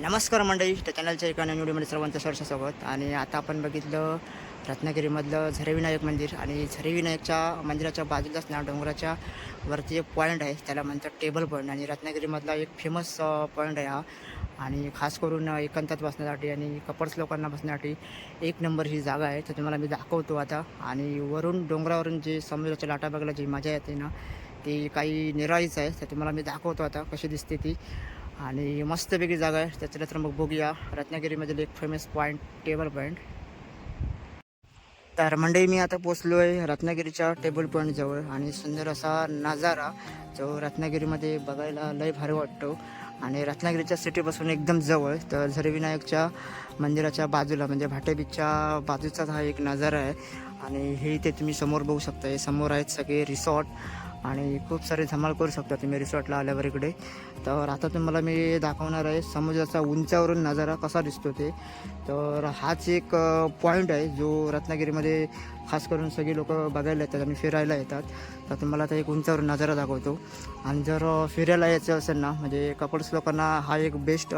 नमस्कार मंडळी त्या चॅनलच्या एका नवीन व्हिडिओमध्ये सर्वांचं सहर्ष आणि आता आपण बघितलं रत्नागिरीमधलं झरेविनायक मंदिर. आणि झरेविनायकच्या मंदिराच्या बाजूलाच ना डोंगराच्या वरती एक पॉईंट आहे त्याला म्हणतात टेबल पॉईंट आणि रत्नागिरीमधला एक फेमस पॉईंट आहे हा. आणि खास करून एकांतात बसण्यासाठी आणि कपल्स लोकांना बसण्यासाठी एक नंबर ही जागा आहे तर तुम्हाला मी दाखवतो आता. आणि वरून डोंगरावरून जे समुद्राच्या लाटा बघायला जी मजा येते ना ती काही निराळीच आहे तर तुम्हाला मी दाखवतो आता कशी दिसते ती. आणि मस्तपैकी जागा आहे. त्याच्यानंतर मग बघूया. रत्नागिरीमधील एक फेमस पॉईंट टेबल पॉईंट तर मंडई मी आता पोचलो आहे रत्नागिरीच्या टेबल पॉईंटजवळ आणि सुंदर असा नजारा जो रत्नागिरीमध्ये बघायला लय भारी वाटतो. आणि रत्नागिरीच्या सिटीपासून एकदम जवळ. तर झरविनायकच्या मंदिराच्या बाजूला म्हणजे भाटे बीचच्या बाजूचाच हा एक नजारा आहे. आणि हे इथे तुम्ही समोर बघू शकता. हे समोर आहेत सगळे रिसॉर्ट आणि खूप सारे धमाल करू शकता तुम्ही रिसॉर्टला आल्यावर इकडे. तर आता तुम्हाला मी दाखवणार आहे समुद्राचा उंचावरून नजारा कसा दिसतो ते. तर हाच एक पॉईंट आहे जो रत्नागिरीमध्ये खास करून सगळी लोक बघायला येतात आणि फिरायला येतात. तर तुम्हाला आता एक उंचावरून नजारा दाखवतो. आणि जर फिरायला यायचं असेल ना म्हणजे कपल्स लोकांना हा एक बेस्ट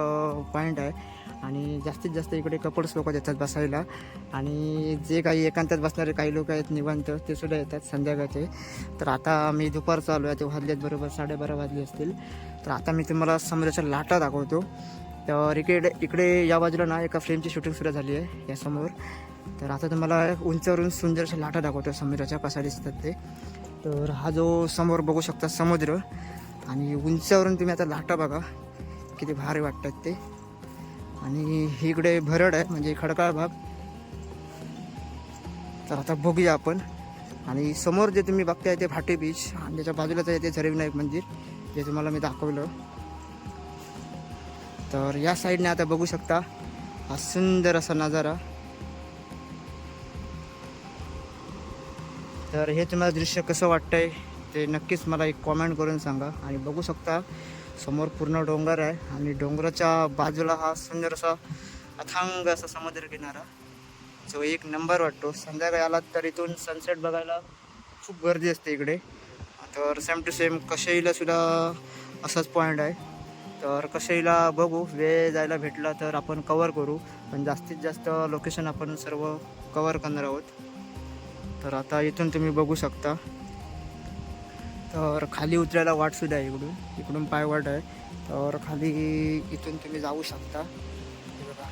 पॉईंट आहे. आणि जास्तीत जास्त इकडे कपल्स लोक येतात बसायला. आणि जे काही एकांतात बसणारे काही लोक आहेत निवांत ते सुद्धा येतात संध्याकाळचे. तर आता मी दुपार चालू आहे ते वाजलेत बरोबर साडेबारा वाजले असतील. तर आता मी तुम्हाला समुद्राच्या लाटा दाखवतो. तर इकडे इकडे या बाजूला ना एका फ्रेमची शूटिंग सुद्धा झाली आहे यासमोर. तर आता तुम्हाला उंचावरून सुंदरशा लाटा दाखवतो समुद्राच्या कसा दिसतात ते. तर हा जो समोर बघू शकता समुद्र आणि उंचावरून तुम्ही आता लाटा बघा. किती भारी वाटतात ते. आणि इकडे भरड आहे म्हणजे खडकाळ भाग. तर आता बघूया आपण. आणि समोर जे तुम्ही बघताय ते फाटे बीच आणि त्याच्या बाजूलाच आहे ते झरेविनायक मंदिर जे तुम्हाला मी दाखवलं. तर या साईडने आता बघू शकता हा सुंदर असा नजारा. तर हे तुम्हाला दृश्य कसं वाटतंय ते नक्कीच मला एक कॉमेंट करून सांगा. आणि बघू शकता समोर पूर्ण डोंगर आहे आणि डोंगराच्या बाजूला हा सुंदर असा अथांग असा समुद्र किनारा जो एक नंबर वाटतो. संध्याकाळी आलात तर इथून सनसेट बघायला खूप गर्दी असते इकडे. तर सेम टू सेम कशईला सुद्धा असाच पॉईंट आहे. तर कशाईला बघू वेळ जायला भेटला तर आपण कवर करू. पण जास्तीत जास्त लोकेशन आपण सर्व कवर करणार आहोत. तर आता इथून तुम्ही बघू शकता. तर खाली उतरायला वाटसुद्धा आहे इकडून. इकडून पायवाट आहे. तर खाली इथून तुम्ही जाऊ शकता. बघा.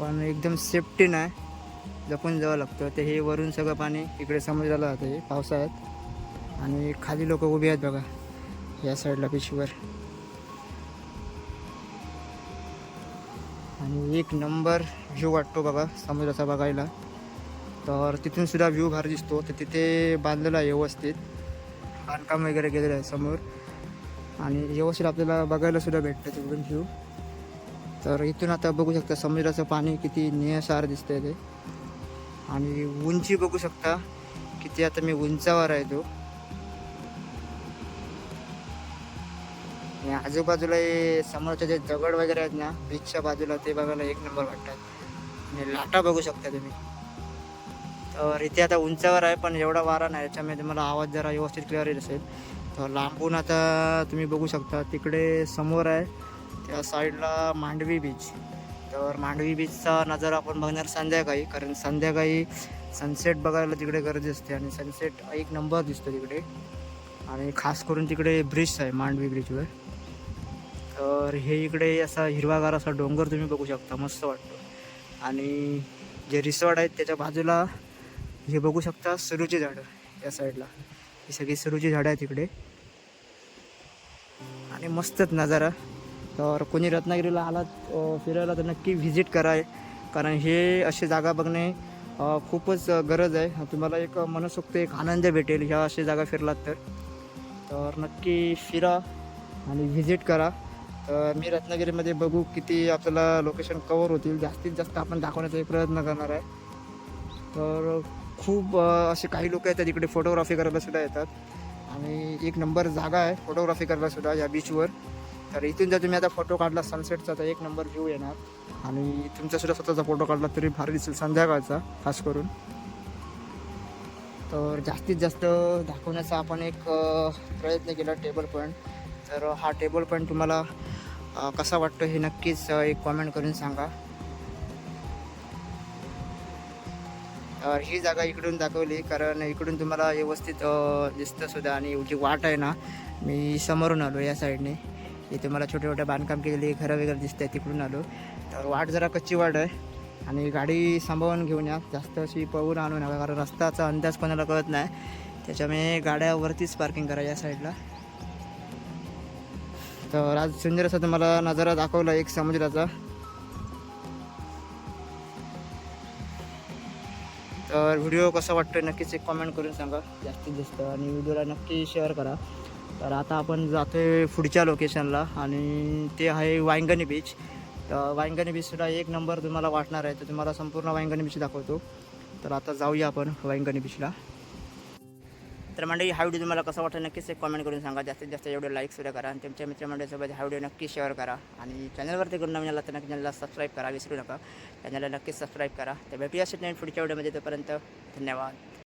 पण एकदम सेफ्टी नाही. जपून जावं लागतं. ते हे वरून सगळं पाणी इकडे समजायला जातं हे पावसाळ्यात. आणि खाली लोक उभी आहेत बघा. या साईडला पिशवीवर आणि एक नंबर व्ह्यू वाटतो बघा समुद्राचा बघायला. तर तिथून सुद्धा व्ह्यू भारी दिसतो. तर तिथे बांधलेला आहे व्यवस्थित. बांधकाम वगैरे केलेलं आहे समोर. आणि व्यवस्थित आपल्याला बघायला सुद्धा भेटतं तिकडून व्ह्यू तर इथून आता बघू शकता समुद्राचं पाणी किती निळसार दिसतंय ते. आणि उंची बघू शकता किती आता मी उंचावर आहे तो. आणि आजूबाजूला हे समोरचे जे दगड वगैरे आहेत ना बीचच्या बाजूला ते बघायला एक नंबर वाटतात. आणि लाटा बघू शकता तुम्ही. तर इथे आता उंचावर आहे पण एवढा वारा नाही. याच्यामध्ये मला आवाज जरा व्यवस्थित क्लिअर येत असेल. तर लांबून आता तुम्ही बघू शकता तिकडे समोर आहे त्या साईडला मांडवी बीच तर मांडवी बीचचा नजारा आपण बघणार संध्याकाळी कारण संध्याकाळी सनसेट बघायला तिकडे गर्दी असते आणि सनसेट एक नंबर दिसतो तिकडे. आणि खास करून तिकडे ब्रिज आहे मांडवी ब्रिजवर तर हे इकडे असा हिरवागार असा डोंगर तुम्ही बघू शकता मस्त वाटतो. आणि जे रिसॉर्ट आहेत त्याच्या बाजूला हे बघू शकता सुरूची झाडं या साईडला. ही सगळी सुरूची झाडं आहेत तिकडे आणि मस्तच नजारा. तर कोणी रत्नागिरीला आलात फिरायला तर नक्की व्हिजिट करा. कारण हे अशी जागा बघणे खूपच गरज आहे. तुम्हाला एक मनसोक्त एक आनंद भेटेल ह्या अशी जागा फिरलात तर. तर नक्की फिरा आणि व्हिजिट करा. तर मी रत्नागिरीमध्ये बघू किती आपल्याला लोकेशन कवर होतील. जास्तीत जास्त आपण दाखवण्याचा एक प्रयत्न करणार आहे. तर खूप असे काही लोक येतात इकडे फोटोग्राफी करायला सुद्धा येतात. आणि एक नंबर जागा आहे फोटोग्राफी करायला सुद्धा या बीचवर तर इथून जर तुम्ही आता फोटो काढला सनसेटचा तर एक नंबर व्ह्यू येणार. आणि तुमचा सुद्धा स्वतःचा फोटो काढला तरी भारी दिसेल संध्याकाळचा खास करून. तर जास्तीत जास्त दाखवण्याचा आपण एक प्रयत्न केला टेबल पॉईंट तर हा टेबल पॉईंट तुम्हाला कसा वाटतो हे नक्कीच एक कॉमेंट करून सांगा. ही जागा इकडून दाखवली कारण इकडून तुम्हाला व्यवस्थित दिसतं सुद्धा आणि जी वाट आहे ना मी समोरून आलो या साईडने. इथे मला छोटे छोटे बांधकाम केलेली घरं वगैरे दिसत आहे तिकडून आलो. तर वाट जरा कच्ची वाट आहे आणि गाडी सांभाळून घेऊन या. जास्त अशी पळून आणू नका कारण रस्त्याचा अंदाज कोणाला कळत नाही. त्याच्यामुळे गाड्यावरतीच पार्किंग करा या साईडला. तर आज सुंदर असा तुम्हाला नजारा दाखवला एक समुद्राचा. तर व्हिडिओ कसा वाटतोय नक्कीच एक कॉमेंट करून सांगा. जास्तीत जास्त आणि व्हिडिओला नक्की शेअर करा. तर आता आपण जातो आहे पुढच्या लोकेशनला आणि ते आहे वायंगणी बीच तर वायंगणी बीचसुद्धा एक नंबर तुम्हाला वाटणार आहे तर तुम्हाला संपूर्ण वायंगणी बीच दाखवतो. तर आता जाऊया आपण वायंगणी बीचला तर मंडळी हा व्हिडिओ तुम्हाला कसा वाटतं नक्कीच एक कॉमेंट करून सांगा. जास्तीत जास्त एवढे लाईक सुद्धा करा आणि तुमच्या मित्रमंडळीसोबत हा व्हिडिओ नक्की शेअर करा. आणि चॅनलवरती करून नवीन आला तर नक्की चॅनलला सबस्क्राईब करा विसरू नका. चॅनलला नक्कीच सबस्क्राईब करा. तर भेटूया नवीन पुढच्या व्हिडिओमध्ये. तोपर्यंत धन्यवाद.